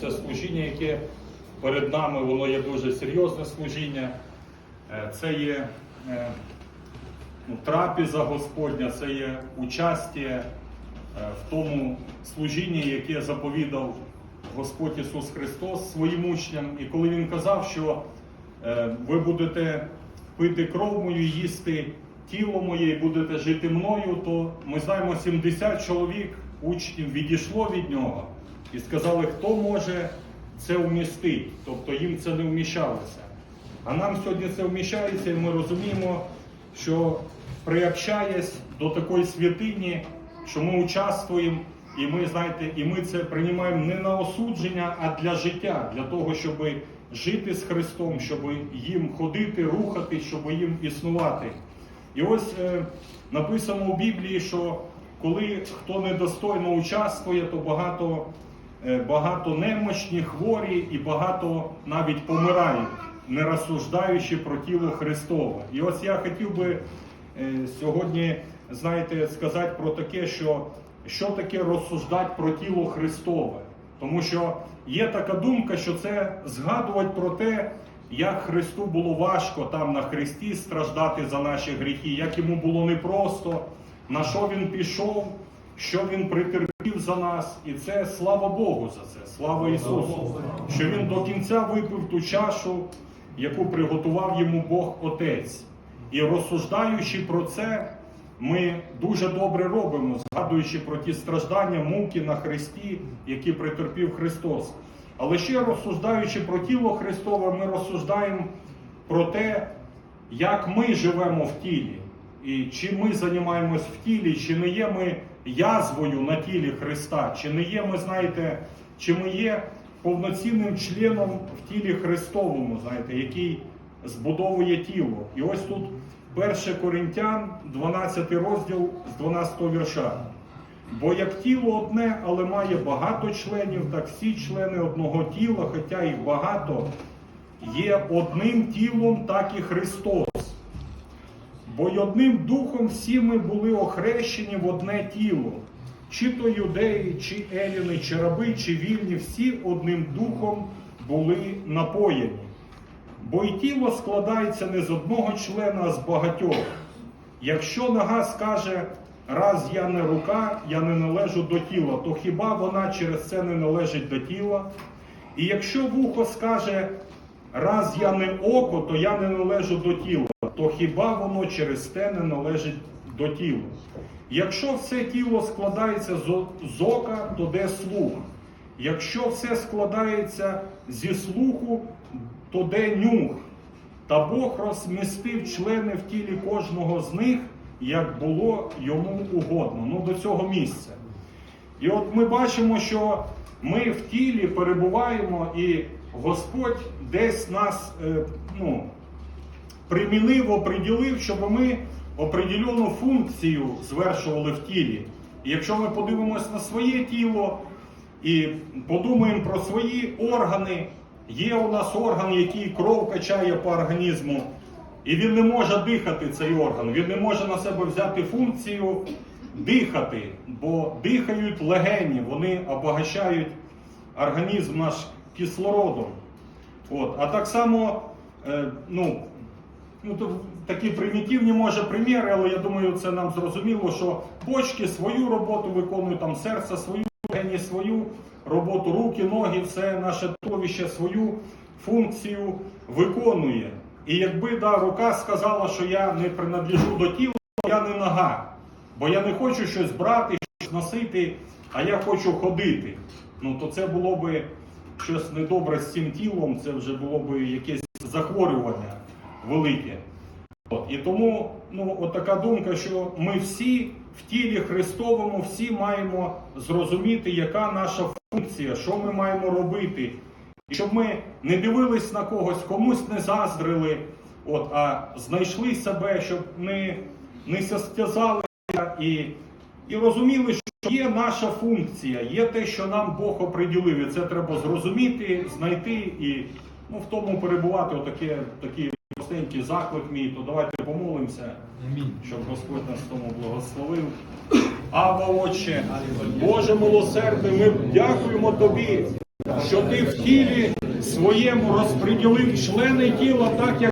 Це служіння, яке перед нами, воно є дуже серйозне служіння. Е, Це є е, ну, трапеза Господня, це є участя е, в тому служінні, яке заповідав Господь Ісус Христос своїм учням. І коли Він казав, що ви будете пити кров мою, їсти тіло моє і будете жити мною, то ми знаємо, 70 чоловік учнів відійшло від нього і сказали, хто може це вмістити. Тобто їм це не вміщалося. А нам сьогодні це вміщається, і ми розуміємо, що приобщаясь до такої святині, що ми участвуємо, і ми, знаєте, і ми це приймаємо не на осудження, а для життя, для того, щоб жити з Христом, щоб їм ходити, рухатись, щоб їм існувати. І ось е, написано у Біблії, що коли хто недостойно участвує, то багато, багато немощні, хворі і багато навіть помирають, не розсуждаючи про тіло Христове. І ось я хотів би е, сьогодні, знаєте, сказати про таке, що що таке розсуждати про тіло Христове. Тому що є така думка, що це згадувати про те, як Христу було важко там на Христі страждати за наші гріхи, як йому було непросто, на що він пішов, що він притерпів за нас. І це слава Богу за це, слава Ісусу, що Він до кінця випив ту чашу, яку приготував йому Бог Отець. І розсуждаючи про це, ми дуже добре робимо, згадуючи про ті страждання, муки на Христі, які притерпів Христос. Але ще розсуждаючи про тіло Христове, ми розсуждаємо про те, як ми живемо в тілі, і чи ми займаємось в тілі, чи не є ми язвою на тілі Христа, чи не є ми, знаєте, чи ми є повноцінним членом в тілі Христовому, знаєте, який збудовує тіло. І ось тут 1 Коринтян, 12 розділ з 12 вірша. Бо як тіло одне, але має багато членів, так всі члени одного тіла, хоча їх багато, є одним тілом, так і Христос. Бо й одним духом всі ми були охрещені в одне тіло, чи то юдеї, чи еліни, чи раби, чи вільні, всі одним духом були напоєні. Бо й тіло складається не з одного члена, а з багатьох. Якщо нога скаже, раз я не рука, я не належу до тіла, то хіба вона через це не належить до тіла? І якщо вухо скаже, раз я не око, то я не належу до тіла, то хіба воно через те не належить до тіла? Якщо все тіло складається з ока, то де слух? Якщо все складається зі слуху, то де нюх? Та Бог розмістив члени в тілі кожного з них, як було йому угодно. Ну, до цього місця. І от ми бачимо, що ми в тілі перебуваємо, і Господь десь нас е, ну, примінив, оприділив, щоб ми определену функцію звершували в тілі. І якщо ми подивимось на своє тіло і подумаємо про свої органи, є у нас орган, який кров качає по організму, і він не може дихати цей орган, він не може на себе взяти функцію дихати, бо дихають легені, вони обагащають організм наш кислородом. От. А так само, е, ну, ну, то такі примітивні може приміри, але я думаю, це нам зрозуміло, що почки свою роботу виконують, там серце свою, легені свою роботу, руки, ноги, все наше туловище свою функцію виконує. І якби да, рука сказала, що я не принадлежу до тіла, я не нога. Бо я не хочу щось брати, щось носити, а я хочу ходити. Ну то це було би щось недобре з цим тілом, це вже було б якесь захворювання велике. От. І тому ну, от така думка, що ми всі в тілі Христовому всі маємо зрозуміти, яка наша функція, що ми маємо робити. І щоб ми не дивились на когось, комусь не заздрили, от, а знайшли себе, щоб не, не состязалися і, і розуміли, що є наша функція, є те, що нам Бог оприділив. І це треба зрозуміти, знайти і ну, в тому перебувати. Такий простенький заклик мій, то давайте помолимося, щоб Господь нас тому благословив. Або, Отче, Боже милосердний, ми дякуємо Тобі що ти в тілі своєму розприділив члени тіла так, як